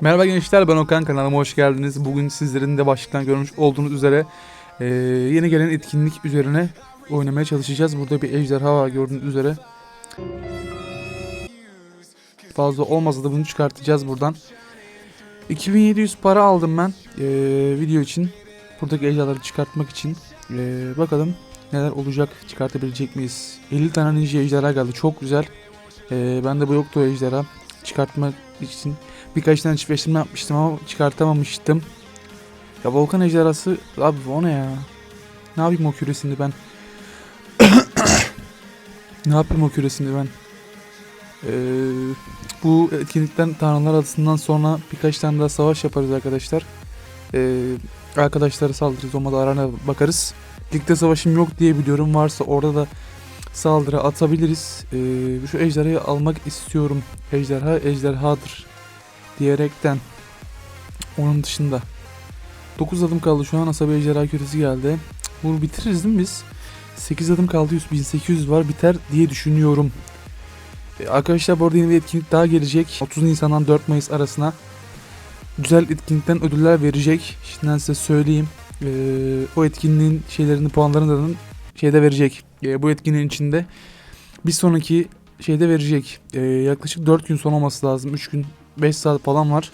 Merhaba gençler ben Okan kanalıma hoş geldiniz. Bugün sizlerin de başlıktan görmüş olduğunuz üzere eee, yeni gelen etkinlik üzerine oynamaya çalışacağız. Burada bir ejderha var gördüğünüz üzere. Fazla olmasa da bunu çıkartacağız buradan. 2700 para aldım ben eee, video için. Buradaki ejderhaları çıkartmak için. Eee, bakalım neler olacak çıkartabilecek miyiz? 50 tane ninja ejderha geldi çok güzel. Eee bende bu yoktu o ejderha. Çıkartmak için birkaç tane çiftleştirme yapmıştım ama çıkartamamıştım. Ya volkan ejderhası abi o ne ya? Ne yapayım o küresini ben? ne yapayım o küresini ben? Ee, bu etkinlikten Tanrılar Adası'ndan sonra birkaç tane daha savaş yaparız arkadaşlar. Ee, arkadaşları saldırırız olmadı arana bakarız. Ligde savaşım yok diye biliyorum. Varsa orada da saldırı atabiliriz. Ee, şu ejderhayı almak istiyorum. Ejderha ejderhadır diyerekten onun dışında 9 adım kaldı şu an asabi ejderha küresi geldi. Bunu bitiririz değil mi biz? 8 adım kaldı 100, 1800 var biter diye düşünüyorum. Ee, arkadaşlar bu arada yeni bir etkinlik daha gelecek. 30 Nisan'dan 4 Mayıs arasına güzel etkinlikten ödüller verecek. Şimdiden size söyleyeyim. Ee, o etkinliğin şeylerini puanlarını da şeyde verecek. Ee, bu etkinliğin içinde bir sonraki şeyde verecek. Ee, yaklaşık 4 gün sonra olması lazım. 3 gün 5 saat falan var.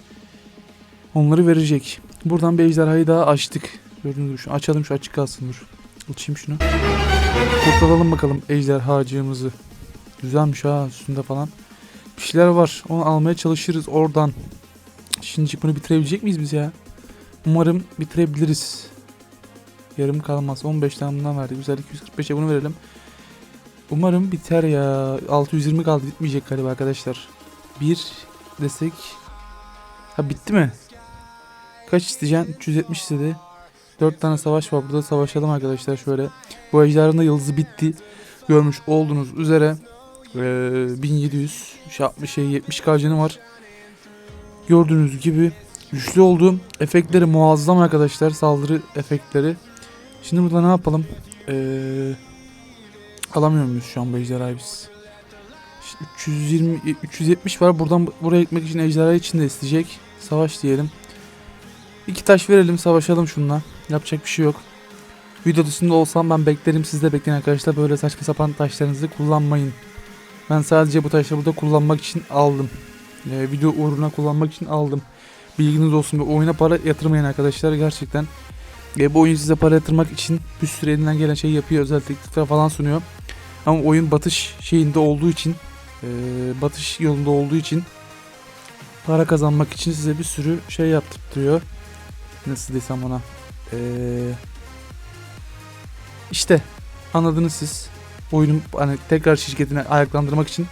Onları verecek. Buradan bir ejderhayı daha açtık. Gördüğünüz gibi şu açalım şu açık kalsın dur. Açayım şunu. Kurtaralım bakalım ejderhacığımızı. Güzelmiş ha üstünde falan. Bir şeyler var. Onu almaya çalışırız oradan. Şimdi bunu bitirebilecek miyiz biz ya? Umarım bitirebiliriz. Yarım kalmaz. 15 tane bundan verdik. Güzel 245'e bunu verelim. Umarım biter ya. 620 kaldı. Bitmeyecek galiba arkadaşlar. 1 desek. Ha bitti mi? Kaç isteyeceksin? 370 istedi. 4 tane savaş var. Burada savaşalım arkadaşlar şöyle. Bu ejderhanın da yıldızı bitti. Görmüş olduğunuz üzere. Ee, 1700 şey, 60 şey 70 karcanı var. Gördüğünüz gibi güçlü oldu. Efektleri muazzam arkadaşlar. Saldırı efektleri. Şimdi burada ne yapalım? Ee, alamıyor muyuz şu an bu ejderhayı biz? İşte 320 370 var. Buradan bu- buraya gitmek için ejderha için de isteyecek. Savaş diyelim. İki taş verelim savaşalım şununla. Yapacak bir şey yok. Video dışında olsam ben beklerim siz de bekleyin arkadaşlar. Böyle saçma sapan taşlarınızı kullanmayın. Ben sadece bu taşları burada kullanmak için aldım. Ee, video uğruna kullanmak için aldım. Bilginiz olsun. Bir oyuna para yatırmayın arkadaşlar. Gerçekten e, bu oyun size para yatırmak için bir sürü elinden gelen şey yapıyor. Özel teklifler falan sunuyor. Ama oyun batış şeyinde olduğu için e, batış yolunda olduğu için para kazanmak için size bir sürü şey yaptırtıyor. Nasıl desem ona. E, işte anladınız siz. Oyunun hani tekrar şirketini ayaklandırmak için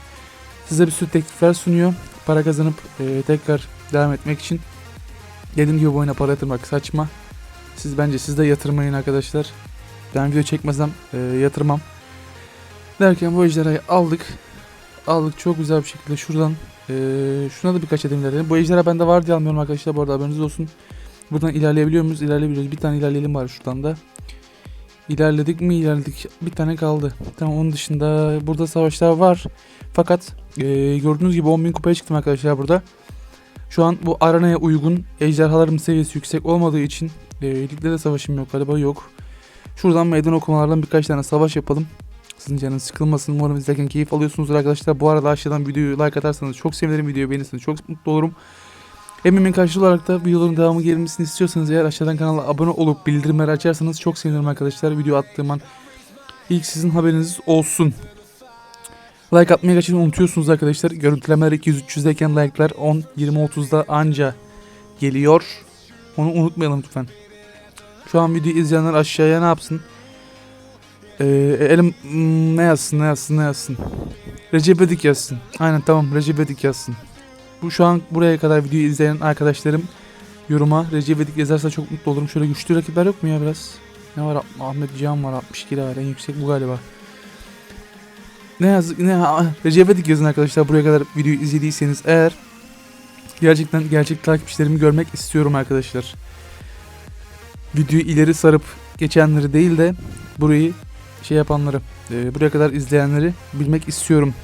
size bir sürü teklifler sunuyor. Para kazanıp e, tekrar devam etmek için. Dediğim gibi oyuna para yatırmak saçma. Siz bence siz de yatırmayın arkadaşlar. Ben video çekmesem e, yatırmam. Derken bu ejderhayı aldık. Aldık çok güzel bir şekilde şuradan e, şuna da birkaç adım ilerleyelim. Bu ejderha bende var diye almıyorum arkadaşlar bu arada haberiniz olsun. Buradan ilerleyebiliyor muyuz? İlerleyebiliyoruz. Bir tane ilerleyelim var şuradan da. İlerledik mi ilerledik. Bir tane kaldı. Tamam onun dışında burada savaşlar var. Fakat e, gördüğünüz gibi 10.000 kupaya çıktım arkadaşlar burada. Şu an bu arenaya uygun ejderhaların seviyesi yüksek olmadığı için e, ligde de savaşım yok galiba yok. Şuradan meydan okumalardan birkaç tane savaş yapalım. Sizin canınız sıkılmasın. Umarım izlerken keyif alıyorsunuzdur arkadaşlar. Bu arada aşağıdan videoyu like atarsanız çok sevinirim. Videoyu beğenirseniz çok mutlu olurum. Emeğimin karşılığı olarak da videoların devamı gelmesini istiyorsanız eğer aşağıdan kanala abone olup bildirimleri açarsanız çok sevinirim arkadaşlar. Video attığım an ilk sizin haberiniz olsun. Like atmayı kaçırmayı unutuyorsunuz arkadaşlar. Görüntülemeler 200-300'deyken like'lar 10-20-30'da anca geliyor. Onu unutmayalım lütfen. Şu an videoyu izleyenler aşağıya ne yapsın? Ee, elim hmm, ne yazsın ne yazsın ne yazsın. Recep İvedik yazsın. Aynen tamam Recep İvedik yazsın. Bu şu an buraya kadar videoyu izleyen arkadaşlarım yoruma Recep İvedik yazarsa çok mutlu olurum. Şöyle güçlü rakipler yok mu ya biraz? Ne var? Ahmet Cihan var 62 lira var. En yüksek bu galiba. Ne yazık ne ha, Recep İvedik yazın arkadaşlar buraya kadar videoyu izlediyseniz eğer gerçekten gerçek takipçilerimi görmek istiyorum arkadaşlar. Videoyu ileri sarıp geçenleri değil de burayı şey yapanları e, buraya kadar izleyenleri bilmek istiyorum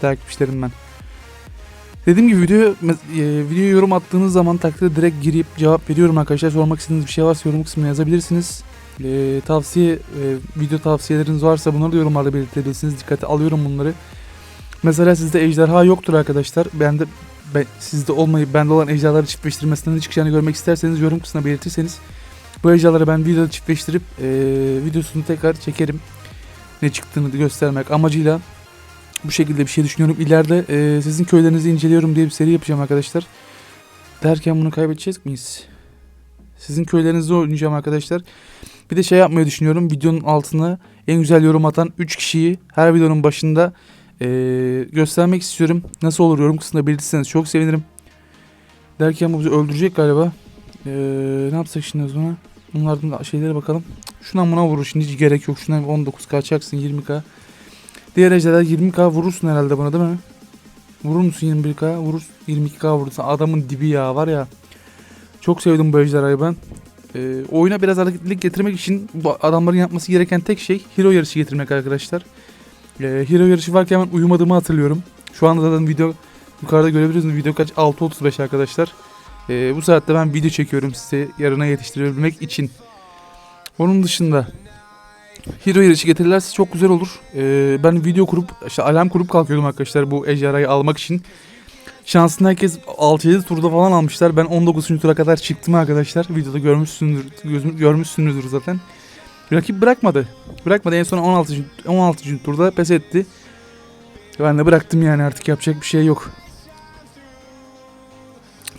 takipçilerim ben. Dediğim gibi video e, video yorum attığınız zaman takdirde direkt girip cevap veriyorum arkadaşlar. Sormak istediğiniz bir şey varsa yorum kısmına yazabilirsiniz. E, tavsiye e, video tavsiyeleriniz varsa bunları da yorumlarda belirtebilirsiniz. Dikkate alıyorum bunları. Mesela sizde ejderha yoktur arkadaşlar. Ben de ben, sizde olmayıp bende olan ejderhaları çiftleştirmesinden çıkacağını görmek isterseniz yorum kısmına belirtirseniz bu ejderhaları ben videoda çiftleştirip e, videosunu tekrar çekerim. Ne çıktığını göstermek amacıyla bu şekilde bir şey düşünüyorum. İleride e, sizin köylerinizi inceliyorum diye bir seri yapacağım arkadaşlar. Derken bunu kaybedecek miyiz? Sizin köylerinizi oynayacağım arkadaşlar. Bir de şey yapmayı düşünüyorum. Videonun altına en güzel yorum atan 3 kişiyi her videonun başında e, göstermek istiyorum. Nasıl olur yorum kısmında belirtirseniz çok sevinirim. Derken bu bizi öldürecek galiba. E, ne yapsak şimdi o zaman? Bunlardan da şeylere bakalım. Şundan buna vurur şimdi hiç gerek yok. Şundan 19k çaksın 20k. Diğer ejderha 20k vurursun herhalde buna değil mi? Vurur musun 21k? Vurur 22k vurursun. Adamın dibi ya var ya. Çok sevdim bu ejderhayı ben. Ee, oyuna biraz hareketlilik getirmek için bu adamların yapması gereken tek şey hero yarışı getirmek arkadaşlar. Ee, hero yarışı varken ben uyumadığımı hatırlıyorum. Şu anda zaten video yukarıda görebilirsiniz. Video kaç? 6.35 arkadaşlar. Ee, bu saatte ben video çekiyorum size yarına yetiştirebilmek için. Onun dışında Hero yarışı getirirlerse çok güzel olur. Ee, ben video kurup, işte alarm kurup kalkıyordum arkadaşlar bu ejderhayı almak için. Şansında herkes 6-7 turda falan almışlar. Ben 19. tura kadar çıktım arkadaşlar. Videoda görmüşsünüzdür, görmüşsünüzdür zaten. Rakip bırakmadı. Bırakmadı. En son 16. 16. turda pes etti. Ben de bıraktım yani artık yapacak bir şey yok.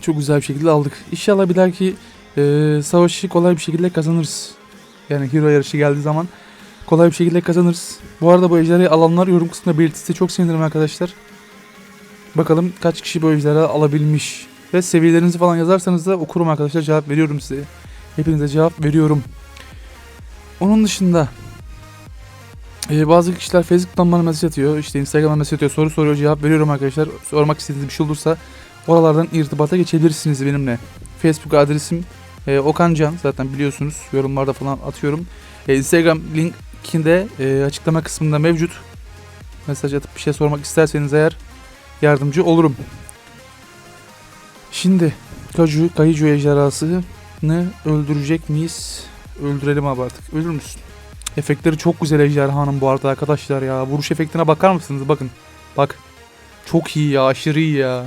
Çok güzel bir şekilde aldık. İnşallah bir dahaki e, savaşı kolay bir şekilde kazanırız. Yani hero yarışı geldiği zaman kolay bir şekilde kazanırız. Bu arada bu ejderhayı alanlar yorum kısmında belirtirse çok sevinirim arkadaşlar. Bakalım kaç kişi bu ejderha alabilmiş. Ve seviyelerinizi falan yazarsanız da okurum arkadaşlar cevap veriyorum size. Hepinize cevap veriyorum. Onun dışında e, bazı kişiler Facebook'tan bana mesaj atıyor. işte Instagram'dan mesaj atıyor. Soru soruyor. Cevap veriyorum arkadaşlar. Sormak istediğiniz bir şey olursa oralardan irtibata geçebilirsiniz benimle. Facebook adresim e, Okan Can. Zaten biliyorsunuz. Yorumlarda falan atıyorum. E, Instagram linkinde e, açıklama kısmında mevcut. Mesaj atıp bir şey sormak isterseniz eğer yardımcı olurum. Şimdi Kaju, Kayıcı ejderhasını öldürecek miyiz? Öldürelim abi artık. Ölür müsün? Efektleri çok güzel ejderhanın bu arada arkadaşlar ya. Vuruş efektine bakar mısınız? Bakın. Bak. Çok iyi ya. Aşırı iyi ya.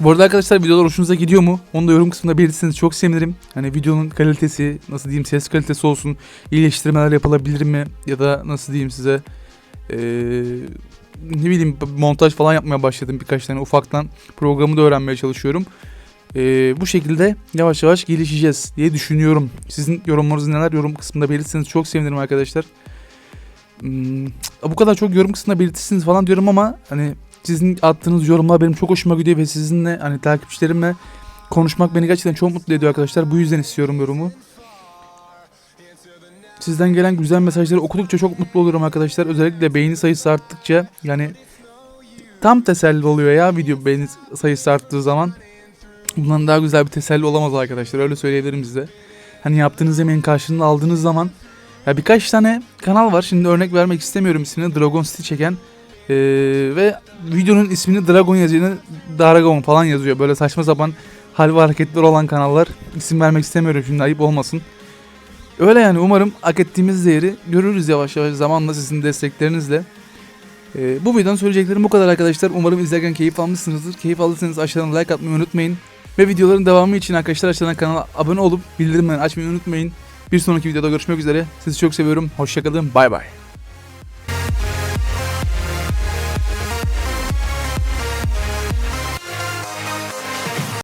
Bu arada arkadaşlar videolar hoşunuza gidiyor mu? Onu da yorum kısmında belirtirseniz çok sevinirim. Hani videonun kalitesi, nasıl diyeyim ses kalitesi olsun, iyileştirmeler yapılabilir mi? Ya da nasıl diyeyim size ee, ne bileyim montaj falan yapmaya başladım birkaç tane ufaktan programı da öğrenmeye çalışıyorum. Ee, bu şekilde yavaş yavaş gelişeceğiz diye düşünüyorum. Sizin yorumlarınız neler yorum kısmında belirtirseniz çok sevinirim arkadaşlar. Hmm, bu kadar çok yorum kısmında belirtirsiniz falan diyorum ama hani sizin attığınız yorumlar benim çok hoşuma gidiyor ve sizinle hani takipçilerimle konuşmak beni gerçekten çok mutlu ediyor arkadaşlar. Bu yüzden istiyorum yorumu. Sizden gelen güzel mesajları okudukça çok mutlu oluyorum arkadaşlar. Özellikle beğeni sayısı arttıkça yani tam teselli oluyor ya video beğeni sayısı arttığı zaman. Bundan daha güzel bir teselli olamaz arkadaşlar öyle söyleyebilirim size. Hani yaptığınız emeğin karşılığını aldığınız zaman ya birkaç tane kanal var. Şimdi örnek vermek istemiyorum ismini. Dragon City çeken ee, ve videonun ismini Dragon yazıyor. Dragon falan yazıyor. Böyle saçma sapan hal ve hareketler olan kanallar. İsim vermek istemiyorum şimdi ayıp olmasın. Öyle yani umarım hak ettiğimiz değeri görürüz yavaş yavaş zamanla sizin desteklerinizle. Ee, bu videonun söyleyeceklerim bu kadar arkadaşlar. Umarım izlerken keyif almışsınızdır. Keyif aldıysanız aşağıdan like atmayı unutmayın. Ve videoların devamı için arkadaşlar aşağıdan kanala abone olup bildirimleri açmayı unutmayın. Bir sonraki videoda görüşmek üzere. Sizi çok seviyorum. Hoşçakalın. Bay bay.